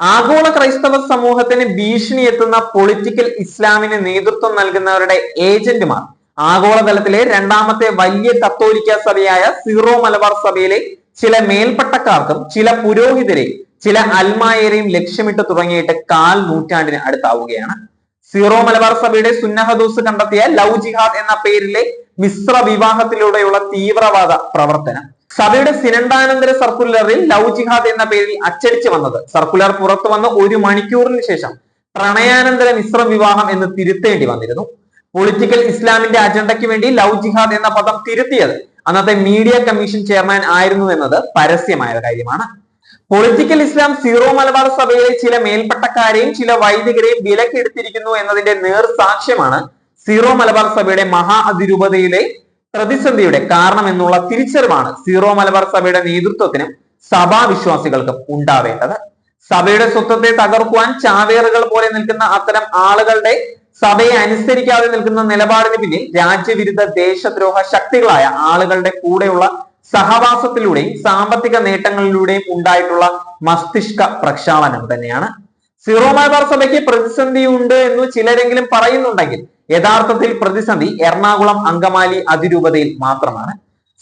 ആഗോള ക്രൈസ്തവ സമൂഹത്തിന് ഭീഷണി എത്തുന്ന പൊളിറ്റിക്കൽ ഇസ്ലാമിന് നേതൃത്വം നൽകുന്നവരുടെ ഏജന്റുമാർ. ആഗോളതലത്തിലെ രണ്ടാമത്തെ വലിയ കത്തോലിക്ക സഭയായ സീറോ മലബാർ സഭയിലെ ചില മേൽപ്പട്ടക്കാർക്കും ചില പുരോഹിതരെയും ചില അൽമായരെയും ലക്ഷ്യമിട്ട് തുടങ്ങിയിട്ട് കാൽ നൂറ്റാണ്ടിന് അടുത്താവുകയാണ്. സീറോ മലബാർ സഭയുടെ സുന്നഹദൂസ് കണ്ടെത്തിയ ലവ് ജിഹാദ് എന്ന പേരിലെ മിശ്ര വിവാഹത്തിലൂടെയുള്ള തീവ്രവാദ പ്രവർത്തനം. സഭയുടെ സിനണ്ടാനന്തര സർക്കുലറിൽ ലവ് ജിഹാദ് എന്ന പേരിൽ അച്ചടിച്ചു വന്നത്. സർക്കുലർ പുറത്തു വന്ന ഒരു മണിക്കൂറിന് ശേഷം പ്രണയാനന്തര മിശ്ര വിവാഹം എന്ന് തിരുത്തേണ്ടി വന്നിരുന്നു. പൊളിറ്റിക്കൽ ഇസ്ലാമിന്റെ അജണ്ടയ്ക്ക് വേണ്ടി ലവ് ജിഹാദ് എന്ന പദം തിരുത്തിയത് അന്നത്തെ മീഡിയ കമ്മീഷൻ ചെയർമാൻ ആയിരുന്നു എന്നത് പരസ്യമായ കാര്യമാണ്. പൊളിറ്റിക്കൽ ഇസ്ലാം സീറോ മലബാർ സഭയിലെ ചില മേൽപ്പട്ടക്കാരെയും ചില വൈദികരെയും വിലക്കെടുത്തിരിക്കുന്നു എന്നതിന്റെ നേർ സാക്ഷ്യമാണ് സീറോ മലബാർ സഭയുടെ മഹാ അതിരൂപതയിലെ പ്രതിസന്ധിയുടെ കാരണം എന്നുള്ള തിരിച്ചറിവാണ് സീറോ മലബാർ സഭയുടെ നേതൃത്വത്തിനും സഭാവിശ്വാസികൾക്കും ഉണ്ടാവേണ്ടത്. സഭയുടെ സ്വത്വത്തെ തകർക്കുവാൻ ചാവേറുകൾ പോലെ നിൽക്കുന്ന അത്തരം ആളുകളുടെ സഭയെ അനുസരിക്കാതെ നിൽക്കുന്ന നിലപാടിന് പിന്നിൽ രാജ്യവിരുദ്ധ ദേശദ്രോഹ ശക്തികളായ ആളുകളുടെ കൂടെയുള്ള സഹവാസത്തിലൂടെയും സാമ്പത്തിക നേട്ടങ്ങളിലൂടെയും ഉണ്ടായിട്ടുള്ള മസ്തിഷ്ക പ്രക്ഷാളനം തന്നെയാണ്. സീറോ മലബാർ സഭയ്ക്ക് പ്രതിസന്ധിയുണ്ട് എന്ന് ചിലരെങ്കിലും പറയുന്നുണ്ടെങ്കിൽ യഥാർത്ഥത്തിൽ പ്രതിസന്ധി എറണാകുളം അങ്കമാലി അതിരൂപതയിൽ മാത്രമാണ്.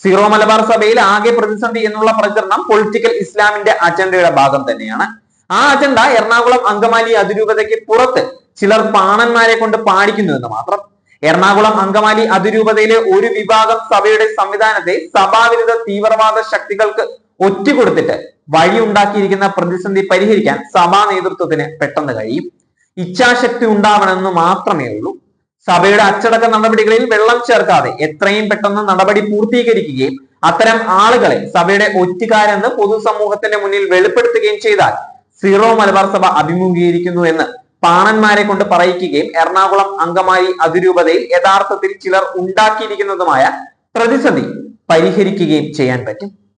സിറോ മലബാർ സഭയിൽ ആകെ പ്രതിസന്ധി എന്നുള്ള പ്രചരണം പൊളിറ്റിക്കൽ ഇസ്ലാമിന്റെ അജണ്ടയുടെ ഭാഗം തന്നെയാണ്. ആ അജണ്ട എറണാകുളം അങ്കമാലി അതിരൂപതയ്ക്ക് പുറത്ത് ചിലർ പാണന്മാരെ കൊണ്ട് പാടിക്കുന്നു എന്ന് മാത്രം. എറണാകുളം അങ്കമാലി അതിരൂപതയിലെ ഒരു വിഭാഗം സഭയുടെ സംവിധാനത്തെ സഭാവിരുദ്ധ തീവ്രവാദ ശക്തികൾക്ക് ഒറ്റുകൊടുത്തിട്ട് വഴി ഉണ്ടാക്കിയിരിക്കുന്ന പ്രതിസന്ധി പരിഹരിക്കാൻ സഭാ നേതൃത്വത്തിന് പെട്ടെന്ന് കഴിയും. ഇച്ഛാശക്തി ഉണ്ടാവണമെന്ന് മാത്രമേ ഉള്ളൂ. സഭയുടെ അച്ചടക്ക നടപടികളിൽ വെള്ളം ചേർക്കാതെ എത്രയും പെട്ടെന്ന് നടപടി പൂർത്തീകരിക്കുകയും അത്തരം ആളുകളെ സഭയുടെ ഒറ്റുകാരെന്ന് പൊതുസമൂഹത്തിന്റെ മുന്നിൽ വെളിപ്പെടുത്തുകയും ചെയ്താൽ സീറോ മലബാർ സഭ അഭിമുഖീകരിക്കുന്നു എന്ന് പാണന്മാരെ കൊണ്ട് പറയിക്കുകയും എറണാകുളം അങ്കമാലി അതിരൂപതയിൽ യഥാർത്ഥത്തിൽ ചിലർ ഉണ്ടാക്കിയിരിക്കുന്നതുമായ പ്രതിസന്ധി പരിഹരിക്കുകയും ചെയ്യാൻ പറ്റും.